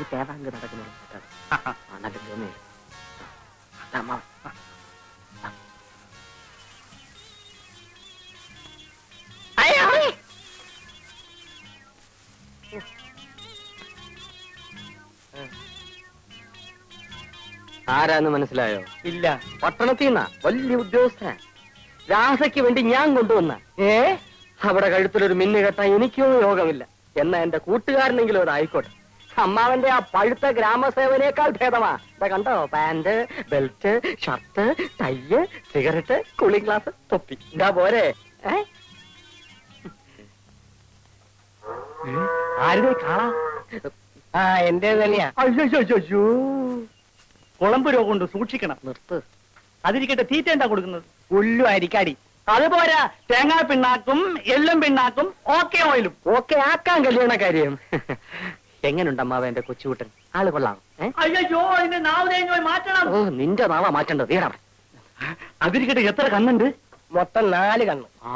ഈ തേവാങ്ക് നടക്കുന്ന ഒരു സ്ഥലത്താണ്. തോന്നി അമ്മാവൻ അയ്യോ. ആരാന്ന് മനസ്സിലായോ? ഇല്ല. പട്ടണത്തിൽ നിന്നാ വലിയ ഉദ്യോഗസ്ഥനാ രാസയ്ക്ക് വേണ്ടി ഞാൻ കൊണ്ടുവന്ന. ഏ? അവിടെ കഴുത്തിലൊരു മിന്നുകെട്ടാൻ എനിക്കോ യോഗമില്ല. എന്നാ എന്റെ കൂട്ടുകാരനെങ്കിലും അത് ആയിക്കോട്ടെ അമ്മാവന്റെ ആ പഴുത്ത ഗ്രാമസേവനേക്കാൾ ഭേദമാ. ഇതാ കണ്ടോ? പാന്റ് ബെൽറ്റ് ഷർട്ട് തയ്യ് സിഗരറ്റ് കൂളിംഗ് ഗ്ലാസ് തൊപ്പി. എന്താ പോരെ. ഏ? ആരുടെ കാണാ ആ എന്റെ തന്നെയാ. അയ്യോ കുളമ്പ് രോഗം കൊണ്ട് സൂക്ഷിക്കണം. നിർത്ത്. അതിരിക്കട്ടെ തീറ്റ എന്താ കൊടുക്കുന്നത്? ഉള്ളു അരിക്കാടി. അതുപോലെ തേങ്ങാ പിണ്ണാക്കും എള്ളും പിണ്ണാക്കും ഓക്കെ ഓയിലും. ഓക്കെ ആക്കാൻ കല്യാണ കാര്യം. എങ്ങനുണ്ട് അമ്മാവ എന്റെ കൊച്ചുകൂട്ടൻ? ആൾ കൊള്ളാം. ഏ? അയ്യോ അതിന്റെ നാവ് തേങ്ങ പോയി മാറ്റണം. ഓ നിന്റെ നാളെ മാറ്റേണ്ടത്. ഈടാ അതിരിക്കട്ടെ എത്ര കണ്ണുണ്ട്? മൊത്തം നാല് കണ്ണ്. ആ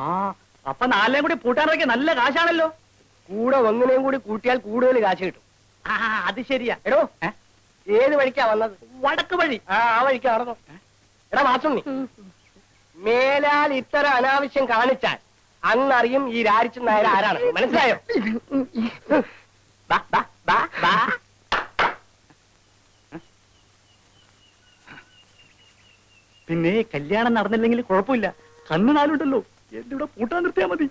അപ്പൊ നാലിനെയും കൂടി പൂട്ടാനൊക്കെ നല്ല കാശാണല്ലോ. കൂടെ ഒന്നിനെയും കൂടി കൂട്ടിയാൽ കൂടുതൽ കാശ് കിട്ടും. ആ അത് ശരിയാ. എടോ. ഏ? ഏത് വഴിക്കാ വന്നത്? വടക്ക് വഴി. ആ ആ വഴിക്കാ നടന്നു എടാ വാസുണ്ണി മേലാൽ ഇത്തരം അനാവശ്യം കാണിച്ചാൽ അന്നറിയും ഈ രാരിച്ചൻ നായർ ആരാണ് മനസ്സിലായോ? ബാ, ബാ. പിന്നെ കല്യാണം നടന്നില്ലെങ്കിൽ കുഴപ്പമില്ല. കണ്ണു നാലുണ്ടല്ലോ. എന്റെ ഇവിടെ പൂട്ടാൻ നിർത്തിയാ മതി.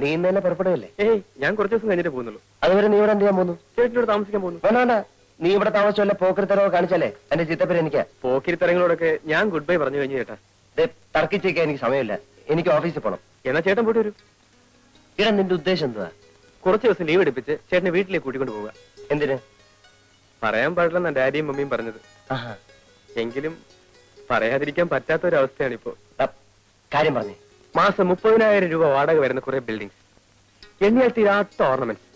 നീ ഇന്നലെ പുറപ്പെടുകയല്ലേ? ഏയ് ഞാൻ കുറച്ച് ദിവസം കഴിഞ്ഞിട്ട് പോകുന്നുള്ളൂ. അതുവരെ നീ ഇവിടെ എന്ത് ചെയ്യാൻ പോകുന്നു? ചേട്ടനോട് താമസിക്കാൻ പോകുന്നു. വേണ്ട വേണ്ട. നീ ഇവിടെ താമസിച്ചല്ല പോക്കിരിത്തരവ് കാണിച്ചല്ലേ എന്റെ ചിത്തപ്പേര് എനിക്കാ. പോക്കിരിത്തരങ്ങളോടൊക്കെ ഞാൻ ഗുഡ് ബൈ പറഞ്ഞു കഴിഞ്ഞു ചേട്ടാ. തർക്കിച്ചേക്കാൻ എനിക്ക് സമയമില്ല. എനിക്ക് ഓഫീസിൽ പോണം. എന്നാ ചേട്ടൻ പോയിട്ട് വരൂ. ഇടാ നിന്റെ ഉദ്ദേശം എന്താ കുറച്ച് ദിവസം ലീവ് എടുപ്പിച്ച് ചേട്ടനെ വീട്ടിലേക്ക് കൂട്ടിക്കൊണ്ട് പോവുക. എന്തിന്? പറയാൻ പാടില്ലെന്നാ ഡാഡിയും മമ്മിയും പറഞ്ഞത്. എങ്കിലും പറയാതിരിക്കാൻ പറ്റാത്ത ഒരു അവസ്ഥയാണ് ഇപ്പോ കാര്യം പറഞ്ഞേ. മാസം മുപ്പതിനായിരം രൂപ വാടക വരുന്ന കുറെ ബിൽഡിംഗ്സ് എണ്ണിയാൽ തീരാത്ത ഓർണമെന്റ്സ്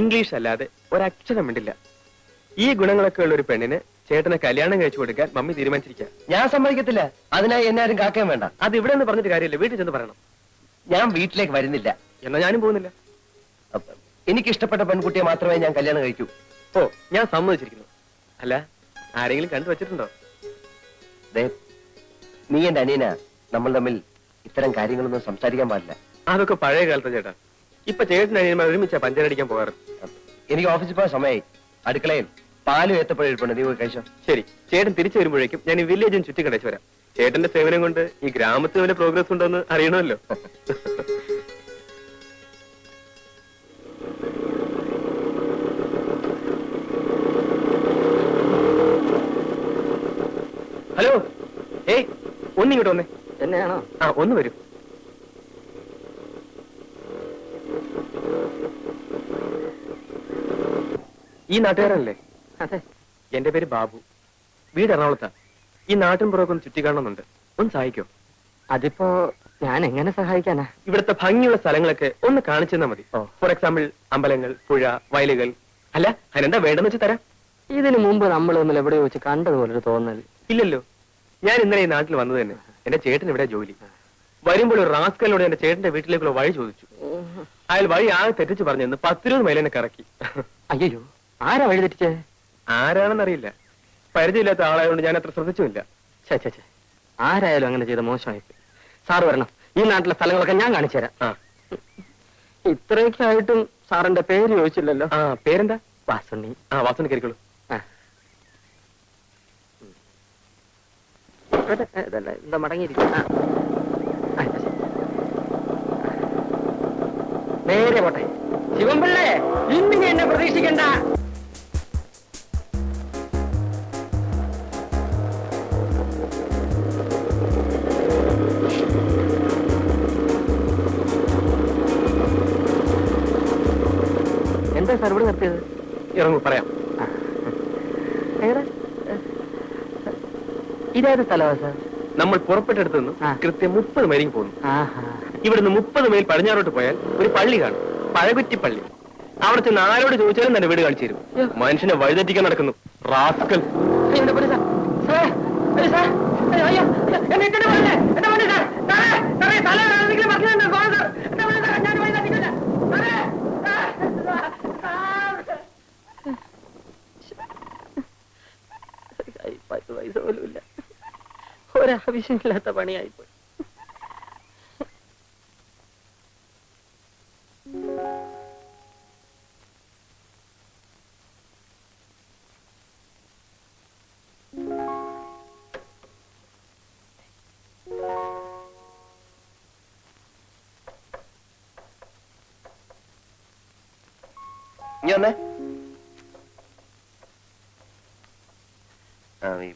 ഇംഗ്ലീഷ് അല്ലാതെ ഒരക്ഷരം മിണ്ടില്ല. ഈ ഗുണങ്ങളൊക്കെ ഉള്ള ഒരു പെണ്ണിന് ചേട്ടനെ കല്യാണം കഴിച്ചു കൊടുക്കാൻ മമ്മി തീരുമാനിച്ചിരിക്കുക ഞാൻ സമ്മതിക്കത്തില്ല. അതിനായി എന്നാരും കാക്കയും കാക്കാൻ വേണ്ട. അത് ഇവിടെ നിന്ന് പറഞ്ഞിട്ട് കാര്യമില്ല. വീട്ടിൽ ചെന്ന് പറയണം. ഞാൻ വീട്ടിലേക്ക് വരുന്നില്ല. എന്നാ ഞാനും പോകുന്നില്ല. എനിക്ക് ഇഷ്ടപ്പെട്ട പെൺകുട്ടിയെ മാത്രമേ ഞാൻ കല്യാണം കഴിക്കൂ. ഓ ഞാൻ സമ്മതിച്ചിരിക്കുന്നു. അല്ല ആരെങ്കിലും കണ്ടു വെച്ചിട്ടുണ്ടോ? നീ എന്റെ അനിയന. നമ്മൾ തമ്മിൽ ഇത്തരം കാര്യങ്ങളൊന്നും സംസാരിക്കാൻ പാടില്ല. അതൊക്കെ പഴയ കാലത്തെ ചേട്ടാ. ഇപ്പൊ ചേട്ടൻ അനിയന്മാർ ഒരുമിച്ചാ പഞ്ചരടിക്കാൻ പോകാറ്. എനിക്ക് ഓഫീസിൽ പോയ സമയായി. അടുക്കളയിൽ. പാലും ഏത്തപ്പഴം നീ പോയി കഴിച്ചോ. ശരി. ചേട്ടൻ തിരിച്ചു വരുമ്പോഴേക്കും ഞാൻ ഈ വില്ലേജും ചുറ്റി കടച്ചു വരാം. ചേട്ടന്റെ സേവനം കൊണ്ട് ഈ ഗ്രാമത്തിൽ വല്ല പ്രോഗ്രസ് ഉണ്ടോ എന്ന് അറിയണമല്ലോ. ഹലോ. ഏയ് ഒന്നിങ്ങോട്ട് വന്നേ. എന്നെയാണോ? ആ ഒന്ന് വരൂ. ഈ നാട്ടുകാരനല്ലേ അതെ. എന്റെ പേര് ബാബു. വീട് എറണാകുളത്താ. ഈ നാട്ടിൻ പുറമൊക്കെ ഒന്ന് ചുറ്റിക്കാണുന്നുണ്ട് ഒന്ന് സഹായിക്കോ. അതിപ്പോ ഞാൻ എങ്ങനെ സഹായിക്കാനാ? ഇവിടുത്തെ ഭംഗിയുള്ള സ്ഥലങ്ങളൊക്കെ ഒന്ന് കാണിച്ചു തന്നാ മതി ഫോർ എക്സാമ്പിൾ അമ്പലങ്ങൾ പുഴ വയലുകൾ. അല്ല അതിനെന്താ വേണ്ടെന്ന് വെച്ച് തരാം? ഇതിനു മുമ്പ് നമ്മൾ തമ്മിൽ എവിടെയോ വെച്ച് കണ്ടതുപോലൊരു തോന്നൽ. ഇല്ലല്ലോ. ഞാൻ ഇന്നലെ ഈ നാട്ടിൽ വന്നത് തന്നെ. എന്റെ ചേട്ടൻ ഇവിടെ ജോലി. വരുമ്പോൾ ഒരു റാസ്കലിനോട് എന്റെ ചേട്ടന്റെ വീട്ടിലേക്കുള്ള വഴി ചോദിച്ചു. അയാൾ വഴി ആകെ തെറ്റിച്ച് പറഞ്ഞു പത്തിരുപത് രൂപ എന്നെ കറക്കി. അയ്യോ ആരാ വഴി തെറ്റിച്ചേ? ആരാണെന്നറിയില്ല. പരിചയമില്ലാത്ത ആളായതുകൊണ്ട് ഞാൻ അത്ര ശ്രദ്ധിച്ചുമില്ല. ഛേ ഛേ ഛേ. ആരായാലും അങ്ങനെ ചെയ്ത മോശമായി സാറ് വരണം. ഈ നാട്ടിലെ സ്ഥലങ്ങളൊക്കെ ഞാൻ കാണിച്ചു തരാം. ആ. ഇത്രയൊക്കെ ആയിട്ടും സാറിന്റെ പേര് ചോദിച്ചില്ലല്ലോ. ആ പേരെന്താ? വാസുണ്ണി. ആ വാസുണ്ണി കയറിക്കോളൂ ഇതല്ല, എന്താ മടങ്ങിയിരിക്കും. നേരെ പോട്ടെ. ശിവൻപിള്ളേ ഇന്ന് എന്നെ പ്രതീക്ഷിക്കണ്ട. ഇറങ്ങൂ പറയാം? ഇതേത് സ്ഥലമാണ് സാർ? നമ്മൾ പുറപ്പെട്ടെടുത്തു നിന്ന് കൃത്യം മുപ്പത് മൈലിക്ക് പോകുന്നു. ഇവിടുന്ന് മുപ്പത് മൈൽ പടിഞ്ഞാറോട്ട് പോയാൽ ഒരു പള്ളി കാണും. പഴകുറ്റി പള്ളി. അവിടെ ചെന്ന് ആരോട് ചോദിച്ചാലും തന്നെ വീട് കാണിച്ചു. തരും. മനുഷ്യനെ വഴിതെറ്റിക്കാൻ നടക്കുന്നു. റാസ്കൽ. സാർ. സാറേ, അയ്യോ, സാർ. അയ്യോ, അയ്യോ, എന്നെ ഇട്ടിട്ട് പോകല്ലേ എന്റെ വണ്ടി സാർ സാറേ സാറേ തല ആരെങ്കിലും മറക്കുന്നുണ്ടോ പോകാൻ സാർ എന്റെ വണ്ടി സാർ ഞാൻ വഴി തട്ടിക്കില്ല സാറേ സാർ പത്ത് പൈസ പോലും ഇല്ല ഒരാവശ്യമില്ലാത്ത പണിയായിപ്പോയി. ഇനി വന്നേ? ആ, ഈ,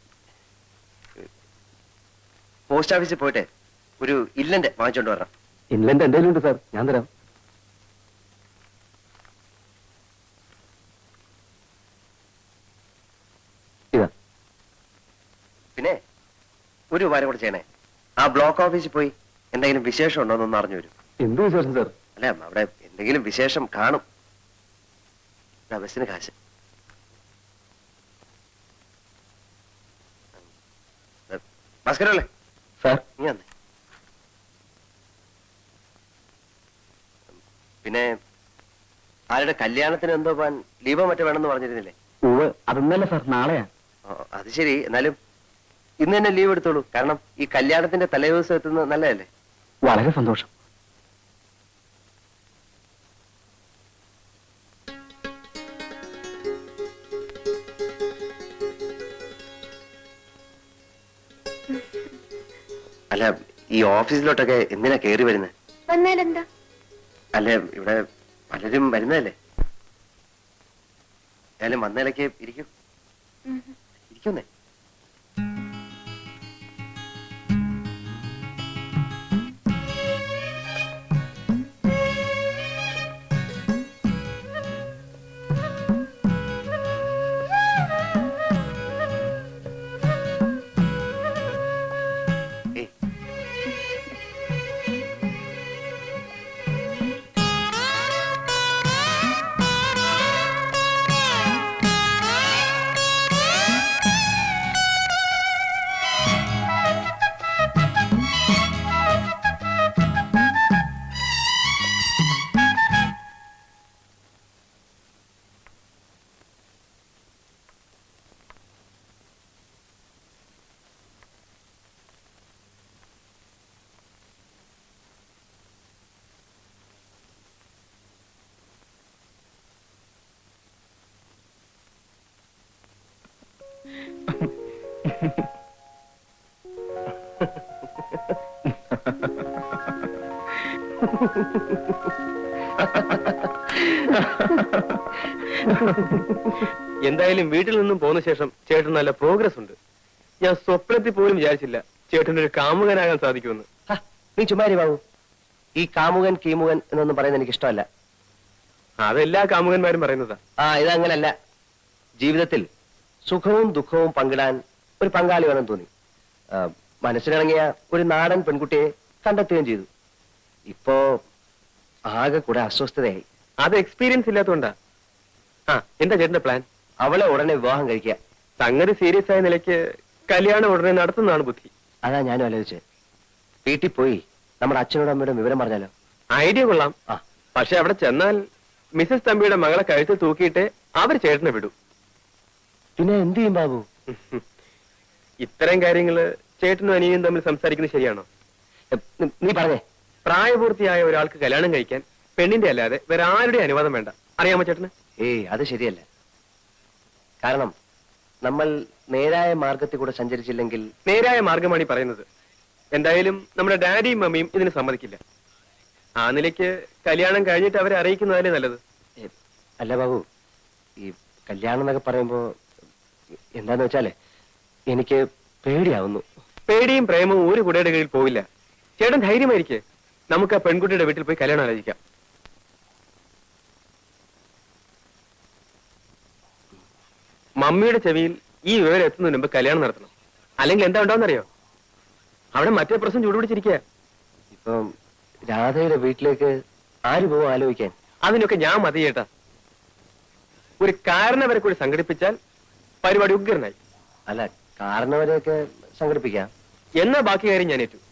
പോസ്റ്റ് ഓഫീസിൽ പോയിട്ട് ഒരു ഇല്ലന്റെ വാങ്ങിച്ചോണ്ട് വരണം. ഇൻലൻഡ് എന്തെങ്കിലും ഉണ്ട് സാർ. ഞാൻ തരാം. ഇതാ. പിന്നെ ഒരു ഉപകാരം കൂടെ ചെയ്യണേ. ആ ബ്ലോക്ക് ഓഫീസിൽ പോയി എന്തെങ്കിലും വിശേഷം ഉണ്ടോ എന്നൊന്ന് അറിഞ്ഞു വരും. എന്ത് വിശേഷം സാർ? അല്ല അവിടെ എന്തെങ്കിലും വിശേഷം കാണും. ബസ്സിന് കാശ്. ഭാസ്കരല്ലേ? സാർ. പിന്നെ ആരുടെ കല്യാണത്തിന് എന്തോ പോവാൻ ലീവോ മറ്റോ വേണമെന്ന് പറഞ്ഞിരുന്നില്ലേ? ഉവ് അതൊന്നല്ല സാർ നാളെയാ. അത് ശരി. എന്നാലും ഇന്ന് തന്നെ ലീവ് എടുത്തോളൂ. കാരണം ഈ കല്യാണത്തിന്റെ തലേദിവസം എത്തുന്നത് നല്ലതല്ലേ? വളരെ സന്തോഷം. അല്ല ഈ ഓഫീസിലോട്ടൊക്കെ എന്തിനാ കേറി വരുന്നത് വന്നാലെന്താ? അല്ല ഇവിടെ പലരും വരുന്നതല്ലേ? ഏതായാലും വന്നേലൊക്കെ ഇരിക്കും. ഇരിക്കുന്നേ? എന്തായാലും വീട്ടിൽ നിന്നും പോന്ന ശേഷം ചേട്ടൻ നല്ല പ്രോഗ്രസ് ഉണ്ട്. ഞാൻ സ്വപ്നത്തിൽ പോലും വിചാരിച്ചില്ല ചേട്ടൻ ഒരു കാമുകനാകാൻ സാധിക്കുമെന്ന്. നീ ചുമ്മാരി ബാബു. ഈ കാമുകൻ കീമുകൻ എന്നൊന്നും പറയുന്നത് എനിക്ക് ഇഷ്ടമല്ല. അതെല്ലാ കാമുകന്മാരും പറയുന്നതാ. ആ ഇതങ്ങനല്ല. ജീവിതത്തിൽ സുഖവും ദുഃഖവും പങ്കിടാൻ ഒരു പങ്കാളി വേണം തോന്നി. മനസ്സിലിറങ്ങിയ ഒരു നാടൻ പെൺകുട്ടിയെ കണ്ടെത്തുകയും ചെയ്തു. ഇപ്പോ ആകെ കൂടെ അസ്വസ്ഥതയായി. അത് എക്സ്പീരിയൻസ് ഇല്ലാത്തതുകൊണ്ടാ ആ എന്താ ചേട്ടന്റെ പ്ലാൻ അവളെ ഉടനെ വിവാഹം കഴിക്കുക. സംഗതി സീരിയസ് ആയ നിലയ്ക്ക് കല്യാണം ഉടനെ നടത്തുന്നതാണ് ബുദ്ധി. അതാ ഞാനും ആലോചിച്ചത് വീട്ടിൽ പോയി നമ്മുടെ അച്ഛനോടും അമ്മയോടും വിവരം പറഞ്ഞാലോ? ഐഡിയ കൊള്ളാം. ആ. പക്ഷെ അവിടെ ചെന്നാൽ മിസസ് തമ്പിയുടെ മകളെ കഴുത്ത് തൂക്കിയിട്ട് അവർ ചേട്ടനെ വിടും. പിന്നെ എന്ത് ചെയ്യും ബാബു? ഇത്തരം കാര്യങ്ങൾ ചേട്ടനും അനിയനും തമ്മിൽ സംസാരിക്കുന്നത് ശരിയാണോ? നീ പറഞ്ഞേ. പ്രായപൂർത്തിയായ ഒരാൾക്ക് കല്യാണം കഴിക്കാൻ പെണ്ണിന്റെ അല്ലാതെ വേറെ ആരുടെ അനുവാദം വേണ്ട? അറിയാമോ ചേട്ടന്? ഏയ് അത് ശരിയല്ല. കാരണം നമ്മൾ നേരായ മാർഗത്തിൽ കൂടെ സഞ്ചരിച്ചില്ലെങ്കിൽ നേരായ മാർഗമാണ് ഈ പറയുന്നത്. എന്തായാലും നമ്മുടെ ഡാഡിയും മമ്മിയും ഇതിന് സമ്മതിക്കില്ല. ആ നിലയ്ക്ക് കല്യാണം കഴിഞ്ഞിട്ട് അവരെ അറിയിക്കുന്നതല്ലേ നല്ലത്? അല്ല ബാബു ഈ കല്യാണം എന്നൊക്കെ പറയുമ്പോ എന്താന്ന് വെച്ചാലേ എനിക്ക് പേടിയാവുന്നു. പേടിയും പ്രേമവും ഒരു കുടയുടെ കീഴിൽ പോവില്ല. ചേട്ടൻ ധൈര്യമായിരിക്കേ. നമുക്ക് ആ പെൺകുട്ടിയുടെ വീട്ടിൽ പോയി കല്യാണം ആലോചിക്കാം. മമ്മിയുടെ ചെവിയിൽ ഈ വിവരം എത്തുന്നതിന് മുമ്പ് കല്യാണം നടത്തണം. അല്ലെങ്കിൽ എന്താ ഉണ്ടാവുന്നറിയോ? അവിടെ മറ്റേ പ്രശ്നം ചൂടുപിടിച്ചിരിക്കുക ഇപ്പം രാധയുടെ വീട്ടിലേക്ക് ആര് പോകും ആലോചിക്കാൻ? അതിനൊക്കെ ഞാൻ മതി ചേട്ടാ. ഒരു കാരണവരെ കൂടി സംഘടിപ്പിച്ചാൽ പരിപാടി ഉഗ്രനായി അല്ല കാരണവരെയൊക്കെ സംഘടിപ്പിക്കാം. എന്നാ ബാക്കി കാര്യം ഞാൻ ഏറ്റു.